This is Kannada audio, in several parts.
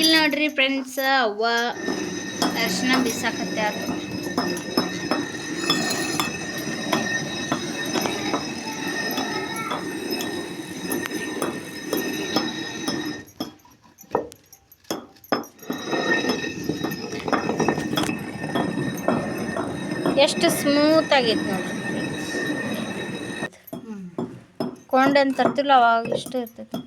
ಇಲ್ಲಿ ನೋಡ್ರಿ ಫ್ರೆಂಡ್ಸ್ ಅವ್ವ ಅರ್ಶಿನ ಅದು ಎಷ್ಟು ಸ್ಮೂತ್ ಆಗೈತೆ ನೋಡ್ರಿ ಕೊಂಡೇನು ತರ್ತಿಲ್ಲ ಅವಾಗ ಇಷ್ಟ ಇರ್ತೈತಿ.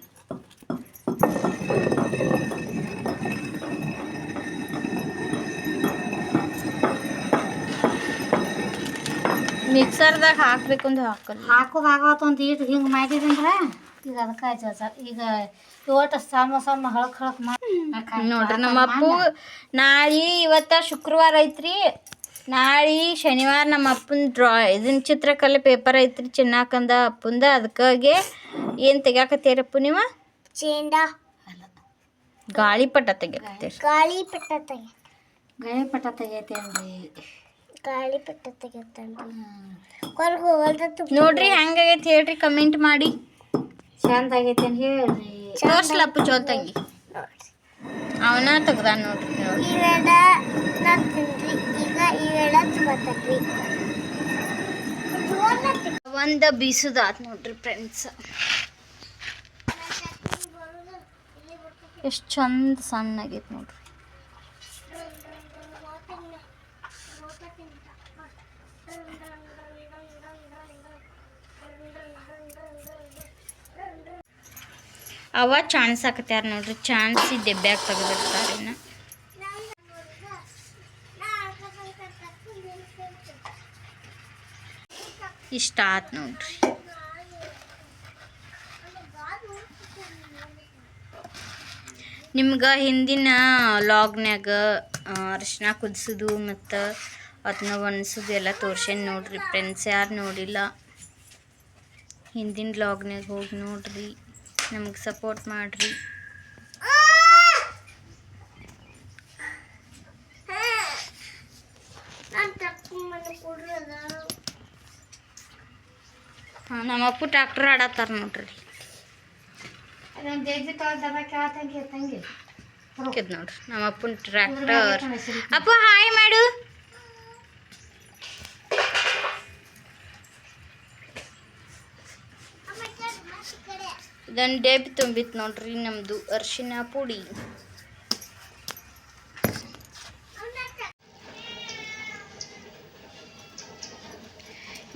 ಮಿಕ್ಸರ್ದಾಗ ಹಾಕ್ಬೇಕು ಅಂತ ಹಾಕಲ್ಲ. ಹಾಕೋದು ಆಗವತ್ತು ಅಂತ ಇಟ್ಟು ಹಿಂಗೆ ಮಾಡಿದಂದ್ರೆ ಈಗ ಅದಕ್ಕೆ ಈಗ ಇವತ್ತು ಸಮ ಸಮ ಹಳಕ್ ಹಳಕ್ ಮಾಡಿ ನೋಡ್ರಿ ನಮ್ಮ ಅಪ್ಪು ನಾಳೆ ಇವತ್ತ ಶುಕ್ರವಾರ ಐತ್ರಿ. ನಾಳೆ ಶನಿವಾರ ನಮ್ಮ ಅಪ್ಪನ ಡ್ರಾ ಇದನ್ನ ಚಿತ್ರಕಲೆ ಪೇಪರ್ ಐತ್ರಿ ಚಿನ್ನಾಕಂದ ಅಪ್ಪಂದ. ಅದಕ್ಕಾಗೆ ಏನು ತೆಗ್ಯಾಕತ್ತೀರಪ್ಪ ನೀವು? ಚೇಂಡ. ಗಾಳಿಪಟ ತೆಗ್ಯಾಕತ್ತೀರಿ. ಗಾಳಿ ಪಟ್ಟ ತೆಗಿ ಗಾಳಿ ಪಟ್ಟ ತೆಗೈತೆ ಅಂದ್ರಿ ಗಾಳಿ ಪಟ್ಟ ಹೋಗಲ್ದತ್ತು ನೋಡ್ರಿ ಹೆಂಗಾಗೈತೆ ಹೇಳ್ರಿ ಕಮೆಂಟ್ ಮಾಡಿ. ಚಂದ ಆಗೈತೆ ಅಂತ ಹೇಳ್ರಿ. ತೋರ್ಸ್ಲಪ್ಪ ಚೋತಂಗಿ ಅವನ ತೆಗ್ದಾನ ನೋಡ್ರಿ ನೋಡಿ. ಇವೆಡ ಈಗ ಇವೆಡ ತುಂಬತ್ತೀ ಒಂದು ಬೀಸುದ ಆತ್ ನೋಡ್ರಿ ಫ್ರೆಂಡ್ಸ್ ಎಷ್ಟು ಚಂದ ಸಣ್ಣ ಆಗೈತೆ ನೋಡ್ರಿ. ಅವ ಚಾನ್ಸ್ ಹಾಕತ್ಯಾರ ನೋಡ್ರಿ ಚಾನ್ಸ್ ಇದೆ ಡೆಬ್ಬ್ಯಾಗ ತೆಗೆದಿರ್ತಾರೆ ಇಷ್ಟ ಆತ್ ನೋಡ್ರಿ. ನಿಮ್ಗೆ ಹಿಂದಿನ ಲಾಗ್ನ್ಯಾಗ ಅರಿಶಿನ ಕುದಿಸೋದು ಮತ್ತು ಅದನ್ನ ಒಣಸೋದು ಎಲ್ಲ ತೋರ್ಸೇನು ನೋಡ್ರಿ ಫ್ರೆಂಡ್ಸ್ ಯಾರು ನೋಡಿಲ್ಲ. ಹಿಂದಿನ ಲಾಗ್ನ್ಯಾಗ ಹೋಗಿ ನೋಡ್ರಿ. ನಮ್ಗೆ ಸಪೋರ್ಟ್ ಮಾಡಿರಿ. ಹಾಂ, ನಮ್ಮ ಅಪ್ಪು ಟ್ರ್ಯಾಕ್ಟರ್ ಆಡತ್ತಾರ ನೋಡ್ರಿ. ನೋಡ್ರಿ, ನಮ್ಮ ಅಪ್ಪನ ಟ್ರ್ಯಾಕ್ಟರ್ ಅಪ್ಪ ಹಾಯ್ ಮಾಡು. ಇದೊಂದು ಡೇಬಿ ತುಂಬಿತ್ತು ನೋಡ್ರಿ ನಮ್ಮದು ಅರಿಶಿನ ಪುಡಿ.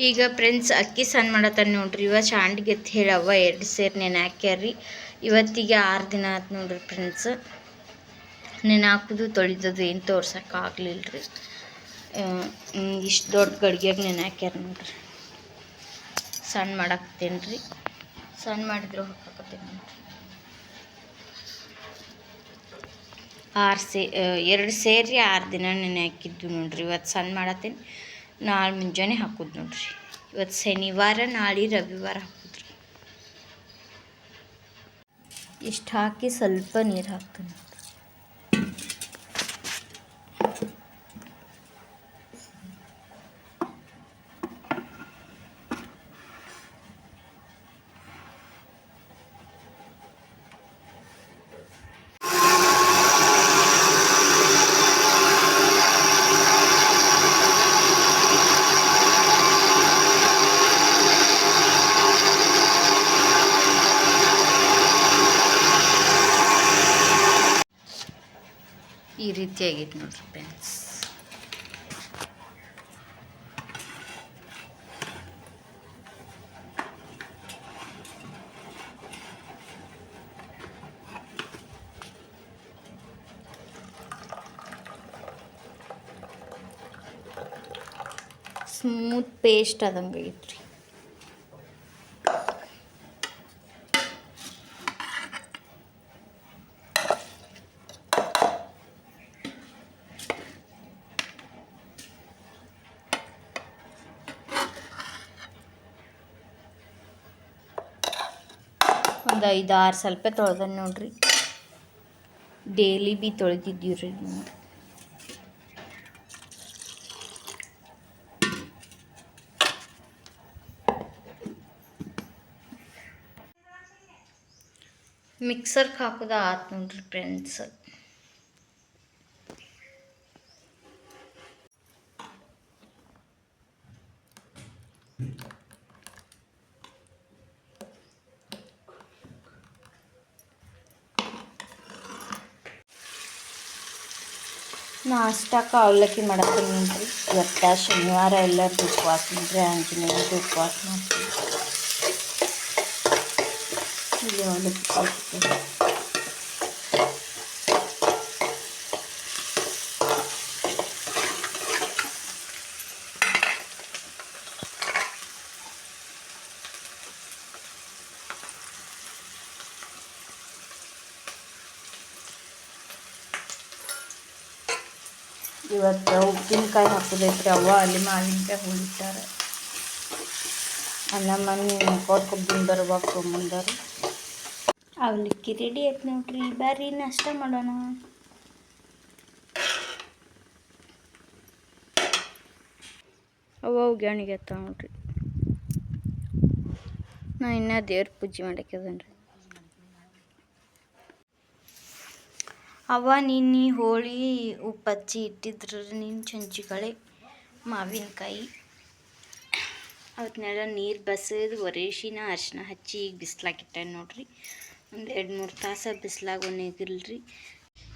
ಈಗ ಫ್ರೆಂಡ್ಸ್, ಅಕ್ಕಿ ಸಣ್ಣ ಮಾಡತ್ತಾನೆ ನೋಡ್ರಿ. ಇವ ಶಾಂಡ್ಗೆ ಹೇಳವ್ವ ಎರಡು ಸೇರಿ ನೆನೆ ಹಾಕ್ಯಾರ್ರಿ. ಇವತ್ತಿಗೆ ಆರು ದಿನ ಆಯ್ತು ನೋಡ್ರಿ ಫ್ರೆಂಡ್ಸ್. ನೆನೆ ಹಾಕೋದು, ತೊಳಿದದು ಏನು ತೋರ್ಸೋಕ್ಕಾಗಲಿಲ್ಲ ರೀ ಇಷ್ಟು ದೊಡ್ಡ ಗಡಿಗೆಗೆ ನೆನೆ ಹಾಕ್ಯಾರ ನೋಡ್ರಿ. ಸಣ್ಣ ಮಾಡಾಕ್ತೇನೆ ರೀ ಸಣ್ಣ ಮಾಡಿದ್ರು ಹಾಕಾಕತ್ತೇನೆ ಆರು ಸೇ ಎರಡು ಸೇರಿ ಆರು ದಿನ ನೆನೆ ಹಾಕಿದ್ದು ನೋಡ್ರಿ. ಇವತ್ತು ಸಣ್ಣ ಮಾಡತ್ತೀನಿ ನಾಳೆ ಮುಂಜಾನೆ ಹಾಕೋದು ನೋಡ್ರಿ. ಇವತ್ತು ಶನಿವಾರ ನಾಳೆ ರವಿವಾರ ಹಾಕಿದ್ರಿ. ಇಷ್ಟು ಹಾಕಿ ಸ್ವಲ್ಪ ನೀರು ಹಾಕ್ತೀನಿ. ರೀತಿ ಆಗೈತೆ ನೋಡ್ರಿ ಫ್ರೆಂಡ್ಸ್ ಸ್ಮೂತ್ ಪೇಸ್ಟ್ ಆದಂಗೆ ಆಗೈತ್ರಿ. ಒಂದು ಐದು ಆರು ಸ್ವಲ್ಪ ತೊಳ್ದ ನೋಡ್ರಿ. ಡೇಲಿ ಬಿ ತೊಳೆದಿದ್ದೀವಿ ರೀ ಮಿಕ್ಸರ್ಗೆ ಹಾಕೋದು ಆತು ನೋಡ್ರಿ ಫ್ರೆಂಡ್ಸ್ ನಾಷ್ಟಕ್ಕೆ ಅವಲಕ್ಕಿ ಮಾಡತ್ತೀನಿ ನೋಡ್ರಿ. ಇವತ್ತು ಶನಿವಾರ ಎಲ್ಲರದ್ದು ಉಪವಾಸ ನೋಡ್ರಿ ಆಂಜನೇಯದ್ದು ಉಪವಾಸ ಮಾಡ್ತೀವಿ. ಇಲ್ಲಿ ಅವಲಕ್ಕಿ ಇವತ್ತು ಉಪ್ಪಿನಕಾಯಿ ಹಾಕೋದೈತ್ರಿ ಅವ್ವ ಅಲ್ಲಿ ಮಾವಿನಕಾಯಿ ಹುಳಿತಾರೆ ಅಲ್ಲ ಮನೆ ಕೊಟ್ಕೊಬ್ಬಿನ ಬರ್ಬೇಕು ಮುಂದಾರು. ಅವಲಕ್ಕಿ ರೆಡಿ ಆಯ್ತು ನೋಡ್ರಿ ಬಾರಿ ನಾಷ್ಟ ಮಾಡೋಣ. ಅವ್ವ ಗಣಿಗೆ ಎತ್ತ ನೋಡ್ರಿ. ನಾ ಇನ್ನೂ ದೇವ್ರ ಪೂಜೆ ಮಾಡಕ್ಯದನ್ರಿ ಅವ್ವ ನಿನ್ನೆ ಹೋಳಿ ಉಪ್ಪಚ್ಚಿ ಇಟ್ಟಿದ್ರು ನಿನ್ನ ಚಂಚಿಕಳೆ ಮಾವಿನಕಾಯಿ. ಅವತ್ತನ್ನೆಲ್ಲ ನೀರು ಬಸದು ಒರೇಶಿನ ಅರಿಶಿನ ಹಚ್ಚಿ ಈಗ ಬಿಸ್ಲಾಕಿಟ್ಟೆ ನೋಡ್ರಿ. ಒಂದು ಎರಡು ಮೂರು ತಾಸು ಬಿಸ್ಲಾಗ ಒಣಗಿಲ್ರಿ.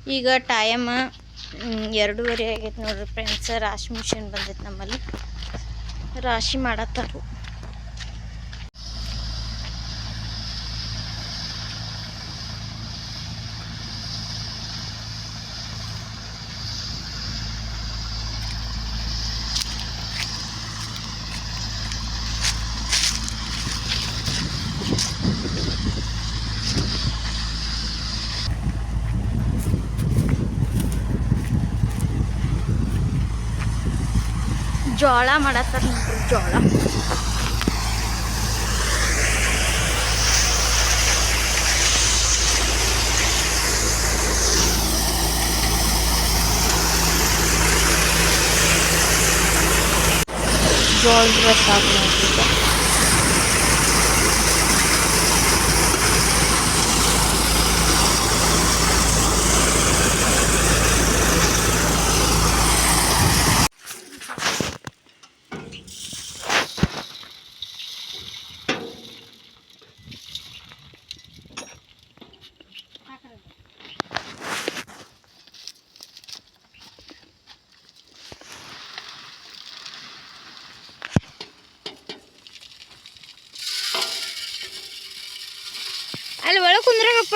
ಈಗ ಟೈಮ ಎರಡೂವರೆ ಆಗೈತೆ ನೋಡ್ರಿ ಫ್ರೆಂಡ್ಸ್ ರಾಶಿ ಮಿಷಿನ್ ಬಂದೈತೆ ನಮ್ಮಲ್ಲಿ. ರಾಶಿ ಮಾಡತ್ತಾರು. ಜೋಳ ಮಾಡತ್ತಾರ ನೋಡ್ರಿ ಜೋಳ. ಜೋಳದ ನೋಡ್ರಿ ಅಲ್ಲಿ ಒಳಗೆ ಕುಂದ್ರಗಪ್ಪ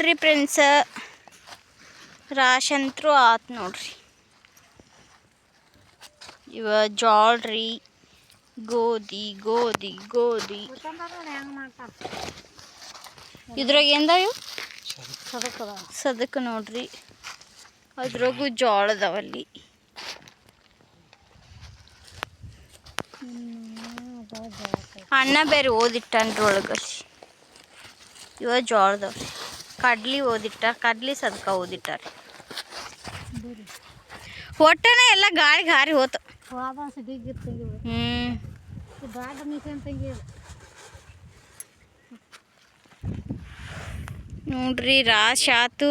ನೋಡ್ರಿ ಫ್ರೆಂಡ್ಸ. ರಾಶ್ ಅಂತರೂ ಆತು ನೋಡ್ರಿ. ಇವ ಜಾಳ್ರಿ. ಗೋಧಿ ಗೋಧಿ ಗೋಧಿ. ಇದ್ರಾಗ ఏందాವು ಸದಕದ ಸದಕ ನೋಡ್ರಿ. ಅದ್ರಾಗೂ ಜೋಳದವಲ್ಲಿ ಅಣ್ಣ ಬೇರೆ ಓದಿಟ್ಟನ್ರಿ ಒಳಗಲ್ಲಿ. ಇವ ಜೋಳದವ್ರಿ ಕಡ್ಲಿ ಓದಿಟ್ಟಾರ ಕಡ್ಲಿ ಸದ್ಕ ಓದಿಟ್ಟಾರ. ಒಟ್ಟನ ಎಲ್ಲ ಗಾಳಿ ಗಾರಿ ಹೋತು. ನೋಡ್ರಿ ರಾಶ್ ಆತು.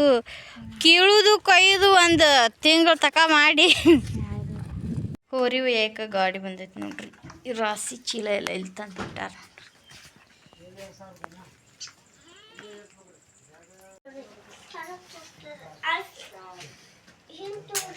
ಕೀಳುದು ಕೊಯ್ದು ಒಂದು ತಿಂಗಳ ತಕ ಮಾಡಿ. ಹೋರಿ ಏಕ ಗಾಡಿ ಬಂದೈತಿ ನೋಡ್ರಿ. ರಾಶಿ ರಾಸಿ ಚೀಲ ಎಲ್ಲ ಇಲ್ಲಿ ತಂದಿಟ್ಟಾರ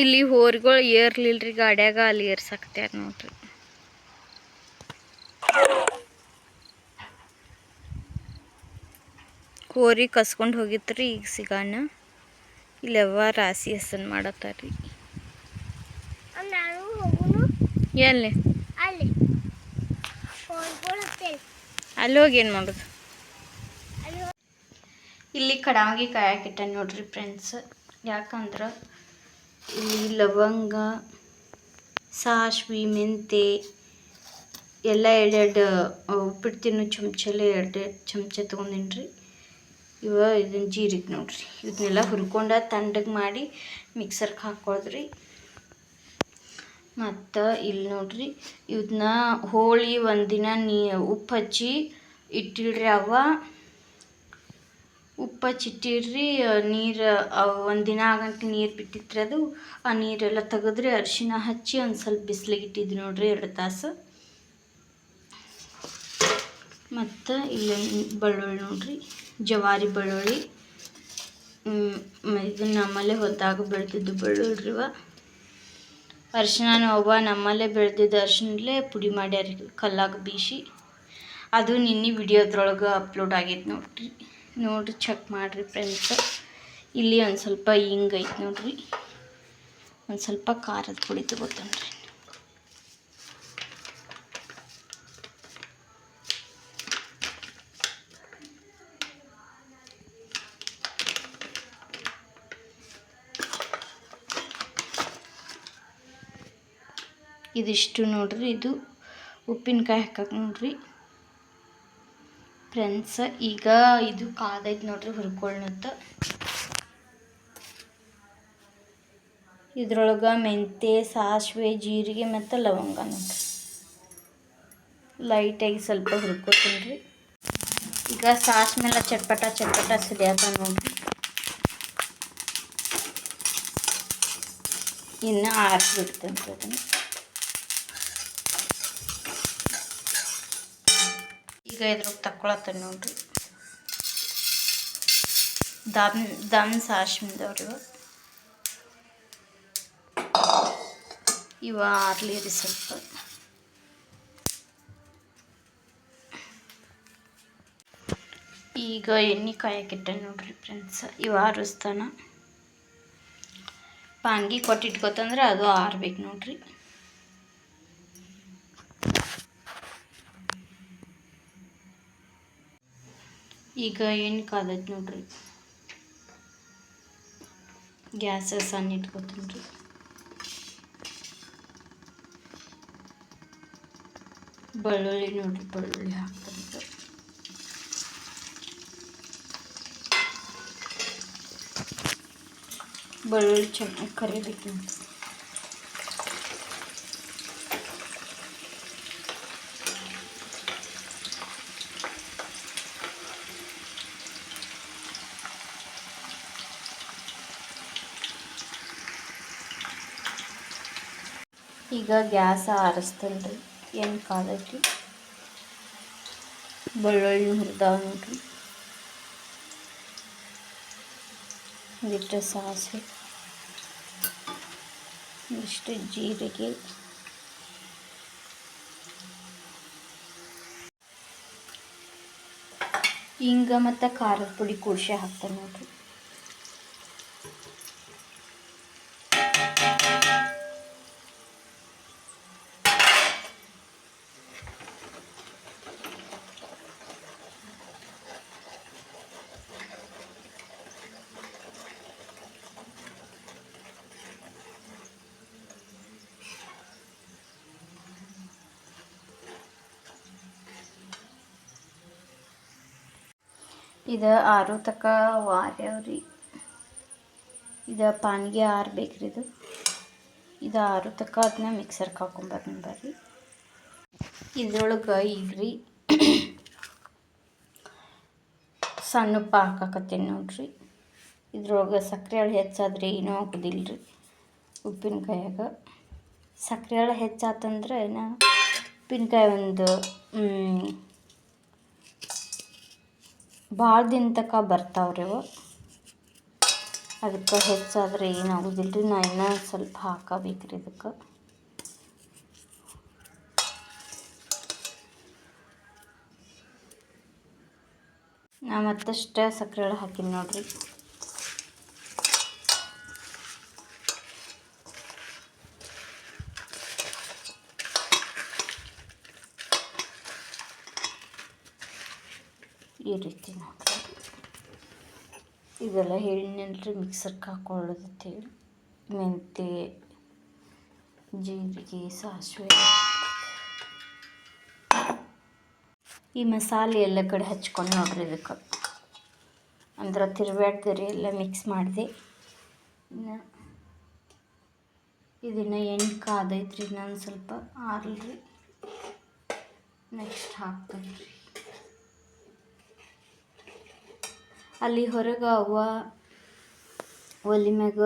ಇಲ್ಲಿ ಹೋರಿಗಳು ಏರ್ಲಿಲ್ರಿ ಗಾಡ್ಯಾಗ ಅಲ್ಲಿ ಏರ್ಸಾಕ್ತ್ಯಾರ ನೋಡ್ರಿ. ಹೋರಿ ಕಸ್ಕೊಂಡು ಹೋಗಿತ್ತು ರೀ ಈಗ ಇಲ್ಲಿ ಇಲ್ಲೆವ್ವ ರಾಸಿ ಹಸನ್ ಮಾಡತ್ತಾರಿ. ನಾನು ಹೋಗುನು? ಎಲ್ಲಿ? ಅಲ್ಲಿ. ಹೋಗಿ ಏನು ಮಾಡೋದು? ಇಲ್ಲಿ ಕಡಾಂಗಿ ಕಾಯಕಿಟ್ಟ ನೋಡ್ರಿ ಫ್ರೆಂಡ್ಸ್ ಯಾಕಂದ್ರೆ ಇಲ್ಲಿ ಲವಂಗ ಸಾಸ್ವಿ ಮೆಂತೆ ಎಲ್ಲ ಎರಡೆರಡು ಉಪ್ಪಿಟ್ಟು ತಿನ್ನೋ ಚಮಚಲ್ಲಿ ಎರಡೆರಡು ಚಮಚ ತೊಗೊಂಡಿನ್ರಿ. ಇವ ಇದನ್ನ ಜೀರಿಗೆ ನೋಡ್ರಿ. ಇದನ್ನೆಲ್ಲ ಹುರ್ಕೊಂಡ ತಂಡಗೆ ಮಾಡಿ ಮಿಕ್ಸರ್ಗೆ ಹಾಕ್ಕೊಳ್ದ್ರಿ ಮತ್ತು ಇಲ್ಲಿ ನೋಡ್ರಿ ಇದನ್ನ ಹೋಳಿ ಒಂದಿನ ನೀ ಉಪ್ಪು ಹಚ್ಚಿ ಇಟ್ಟಿಡ್ರಿ ಅವ ಉಪ್ಪು ಹಚ್ಚಿಟ್ಟಿರ್ರಿ ನೀರು ಒಂದಿನ ಆಗಂಟ ನೀರು ಬಿಟ್ಟಿತ್ರಿ ಅದು. ಆ ನೀರೆಲ್ಲ ತೆಗೆದ್ರಿ, ಅರಿಶಿನ ಹಚ್ಚಿ ಒಂದು ಸ್ವಲ್ಪ ಬಿಸಿಲಿಗೆ ಇಟ್ಟಿದ್ದು ನೋಡ್ರಿ ಎರಡು ತಾಸು. ಮತ್ತು ಇಲ್ಲಿ ಬೆಳ್ಳುಳ್ಳಿ ನೋಡ್ರಿ. ಜವಾರಿ ಬೆಳ್ಳುಳ್ಳಿ. ಇದು ನಮ್ಮಲ್ಲೇ ಹೊತ್ತಾಗ ಬೆಳೆದಿದ್ದು ಬೆಳ್ಳುಳ್ಳಿ ಅರಿಶಿನ ಅವ್ವ ನಮ್ಮಲ್ಲೇ ಬೆಳೆದಿದ್ದ ಅರಿಶಿನಲ್ಲೇ ಪುಡಿ ಮಾಡ್ಯಾರ ಕಲ್ಲಾಗ ಬೀಸಿ. ಅದು ನಿನ್ನೆ ವಿಡಿಯೋದ್ರೊಳಗೆ ಅಪ್ಲೋಡ್ ಆಗೈತೆ ನೋಡ್ರಿ. ನೋಡ್ರಿ ಚೆಕ್ ಮಾಡಿರಿ ಫ್ರೆಂಡ್ಸ್ ಇಲ್ಲಿ ಒಂದು ಸ್ವಲ್ಪ ಹಿಂಗೈತೆ ನೋಡಿರಿ. ಒಂದು ಸ್ವಲ್ಪ ಖಾರದ ಪುಡಿ ತಗೋತಾನ್ರಿ. ಇದಿಷ್ಟು ನೋಡ್ರಿ, ಇದು ಉಪ್ಪಿನಕಾಯಿ ಹಾಕಕ್ಕೆ ನೋಡ್ರಿ. ಫ್ರೆಂಡ್ಸ್ ಈಗ ಇದು ಕಾದೈತೆ ನೋಡ್ರಿ ಹುರ್ಕೊಳ್ಳುತ್ತ. ಇದ್ರೊಳಗೆ ಮೆಂತ್ಯ ಸಾಸಿವೆ, ಜೀರಿಗೆ ಮತ್ತು ಲವಂಗ ನೋಡ್ರಿ. ಲೈಟಾಗಿ ಸ್ವಲ್ಪ ಹುರ್ಕೋತೀನಿ ಈಗ ಸಾಸ್ ಮೇಲೆ ಚಟ್ಪಟ ಚಟ್ಪಟ ಸರಿಯಾದ ನೋಡ್ರಿ. ಇನ್ನು ಆರಿಸ್ಬಿಡ್ತೇನೆ ಅದನ್ನು. ಈಗ ಇದ್ರಾಗ ತಕ್ಕೊಳತ್ತ ನೋಡ್ರಿ. ದಮ್ ದಮ್ ಸಾಸ್ಮಿದವ್ರಿ ಇವ. ಇವ ಆರ್ಲಿ ರೀ ಸ್ವಲ್ಪ. ಈಗ ಎಣ್ಣೆ ಕಾಯಕ್ಕಿಟ್ಟೆ ನೋಡ್ರಿ ಫ್ರೆಂಡ್ಸ್ ಇವ ಆರಿಸ್ತಾನ. ಪಾನ್ಗಿ ಕೊಟ್ಟಿಟ್ಕೊತಂದ್ರೆ ಅದು ಆರ್ಬೇಕು ನೋಡ್ರಿ. ಈಗ ಏನು ಕಾದೈತೆ ನೋಡ್ರಿ? ಗ್ಯಾಸ ಸಣ್ಣ ಇಟ್ಕೊತೀನಿ ರೀ. ಬೆಳ್ಳುಳ್ಳಿ ನೋಡ್ರಿ, ಬೆಳ್ಳುಳ್ಳಿ ಹಾಕ್ತೀನಿ ಬೆಳ್ಳುಳ್ಳಿ ಚೆನ್ನಾಗಿ ಕರಿಬೇಕು ಈಗ ಗ್ಯಾಸ್ ಆರಿಸ್ತೇನೆ ರೀ ಏನು ಕಾಲಕ್ಕೆ ಬೆಳ್ಳುಳ್ಳಿ ಹುರಿದಾವ ನೋಡ್ರಿ. ಇಷ್ಟು ಸಾಸಿವೆ. ಇಷ್ಟು ಜೀರಿಗೆ. ಹಿಂಗ ಮತ್ತು ಖಾರದ ಪುಡಿ ಕೂಡಿಸಿ ಹಾಕ್ತೇನೆ ನೋಡ್ರಿ. ಇದು ಆರು ತಕ ವಾರ್ಯಾವ್ರಿ. ಇದು ಪಾನ್ಗೆ ರೀ ಇದು. ಇದು ಆರು ತಕ ಅದನ್ನ ಮಿಕ್ಸರ್ಗೆ ಹಾಕೊಂಬರ್ನಿ ಬರ್ರಿ. ಇದ್ರೊಳಗೆ ಈಗ ರೀ ಸಣ್ಣ ಉಪ್ಪ ಹಾಕಾಕತ್ತೀನಿ ನೋಡ್ರಿ. ಇದ್ರೊಳಗೆ ಸಕ್ಕರೆ ಹಾಳು ಹೆಚ್ಚಾದ್ರೆ ಏನೂ ಹಾಕೋದಿಲ್ಲ ರೀ ಉಪ್ಪಿನಕಾಯಾಗ. ಸಕ್ಕರೆ ಹಾಳು ಹೆಚ್ಚಾತಂದ್ರೆ ನಾ ಉಪ್ಪಿನಕಾಯಿ ಒಂದು ಭಾಳ ದಿನ ತನಕ ಬರ್ತಾವ್ರಿ ಅವು ಅದಕ್ಕೆ ಹೆಚ್ಚಾದ್ರೆ ಏನಾಗೋದಿಲ್ಲ ರೀ ನಾ ಇನ್ನೂ ಸ್ವಲ್ಪ ಹಾಕಬೇಕ್ರಿ ಇದಕ್ಕೆ. ನಾ ಮತ್ತಷ್ಟು ಸಕ್ಕರೆ ಹಾಕಿನಿ ನೋಡ್ರಿ ಈ ರೀತಿ ನೋಡ್ರಿ ಇದೆಲ್ಲ ಹೇಳಿನಲ್ರಿ ಮಿಕ್ಸರ್ಗೆ ಹಾಕೊಳ್ಳೋದತ್ತೇಳಿ ಮೆಂತ್ಯ ಜೀರಿಗೆ, ಸಾಸಿವೆ. ಈ ಮಸಾಲೆ ಎಲ್ಲ ಕಡೆ ಹಚ್ಕೊಂಡು ನೋಡ್ರಿ ಇದಕ್ಕೆ. ಅಂದ್ರೆ ತಿರ್ಬ್ಯಾಡ್ದಿರಿ ಎಲ್ಲ ಮಿಕ್ಸ್ ಮಾಡಿದೆ. ಇದನ್ನ ಎಣ್ಣೆ ಕಾದೈತ್ರಿ ಇನ್ನೊಂದು ಸ್ವಲ್ಪ ಆರ್ಲ್ರಿ. ನೆಕ್ಸ್ಟ್ ಹಾಕ್ತೀನಿ ರೀ ಅಲ್ಲಿ ಹೊರಗೆ ಅವ್ವ ಒಲಿ ಮ್ಯಾಗ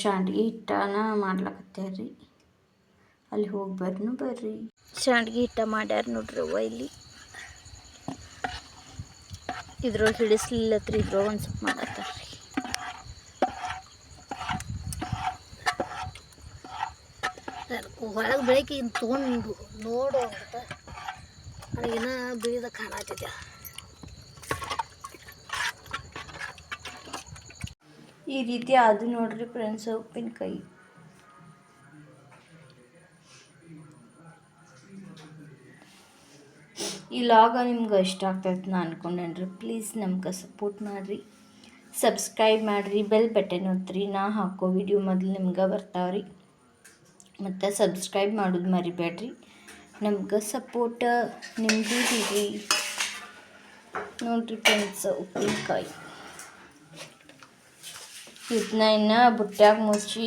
ಶಾಂಡ್ಗಿ ಹಿಟ್ಟನ ಮಾಡ್ಲಕತ್ಯಾರ. ಅಲ್ಲಿ ಹೋಗಿ ಬರ್ನು ಬರ್ರಿ. ಶಾಂಡ್ಗಿ ಹಿಟ್ಟ ಮಾಡ್ಯಾರ ನೋಡ್ರಿ ಅವ್ವ ಇಲ್ಲಿ. ಇದ್ರೊಳಗೆ ಹಿಡಿಸ್ಲಿಲ್ಲತ್ರಿ ಇದ್ರೊಳಗೆ ಒಂದು ಸ್ವಲ್ಪ ಮಾಡತ್ತಾರ ರೀ ಒಳಗೆ ಬೆಳಗ್ಗೆ ತೊಗೊಂಡು ನೋಡು ಅಂತ. ನನಗಿನ್ನ ಬೀಳದ ಕಾಣತ್ತಿದ್ದೆ ಈ ರೀತಿ ಅದು ನೋಡ್ರಿ ಫ್ರೆಂಡ್ಸ್ ಉಪ್ಪಿನಕಾಯಿ. ಈ ಲಾಗ ನಿಮ್ಗೆ ಇಷ್ಟ ಆಗ್ತೈತೆ ನಾ ಅನ್ಕೊಂಡೇನ್ರಿ ಪ್ಲೀಸ್ ನಮ್ಗೆ ಸಪೋರ್ಟ್ ಮಾಡಿರಿ. ಸಬ್ಸ್ಕ್ರೈಬ್ ಮಾಡಿರಿ ಬೆಲ್ ಬಟನ್ ಒತ್ತಿರಿ, ನಾ ಹಾಕೋ ವಿಡಿಯೋ ಮೊದಲು ನಿಮ್ಗೆ ಬರ್ತಾವ್ರಿ. ಮತ್ತು ಸಬ್ಸ್ಕ್ರೈಬ್ ಮಾಡೋದು ಮರಿಬೇಡ್ರಿ. ನಮ್ಗೆ ಸಪೋರ್ಟ್ ನಿಮ್ಮದು ಇರಿ ನೋಡ್ರಿ ಫ್ರೆಂಡ್ಸ್ ಉಪ್ಪಿನಕಾಯಿ. ಇದನ್ನ ಇನ್ನು ಬುಟ್ಟ್ಯಾಗ ಮುಚ್ಚಿ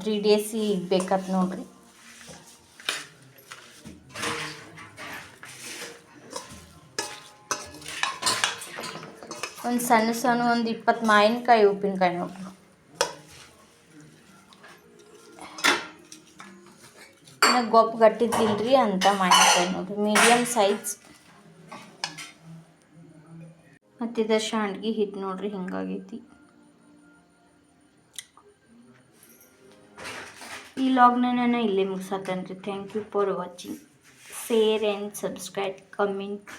ತ್ರೀ ಡೇಸ್ ಇಡ್ಬೇಕತ್ ನೋಡ್ರಿ. ಒಂದು ಸಣ್ಣ ಸಣ್ಣ ಒಂದು ಇಪ್ಪತ್ತು ಮಾವಿನಕಾಯಿ, ಉಪ್ಪಿನಕಾಯಿ ನೋಡ್ರಿ. ಇನ್ನು ಗೊಪ್ಪು ಗಟ್ಟಿದ್ದಿಲ್ರಿ ಅಂತ ಮಾವಿನಕಾಯಿ ನೋಡ್ರಿ. ಮೀಡಿಯಮ್ ಸೈಜ್ ಮತ್ತಿದ ಶಾಂಡ್ಗಿ ಹಿಟ್ಟು ನೋಡ್ರಿ, ಹಿಂಗಾಗೈತಿ. ಈ ಲಾಗ್ನ ನಾನು ಇಲ್ಲೇ ಮುಗಿಸತ್ತೇನೆ ರೀ thank you for watching share and subscribe comment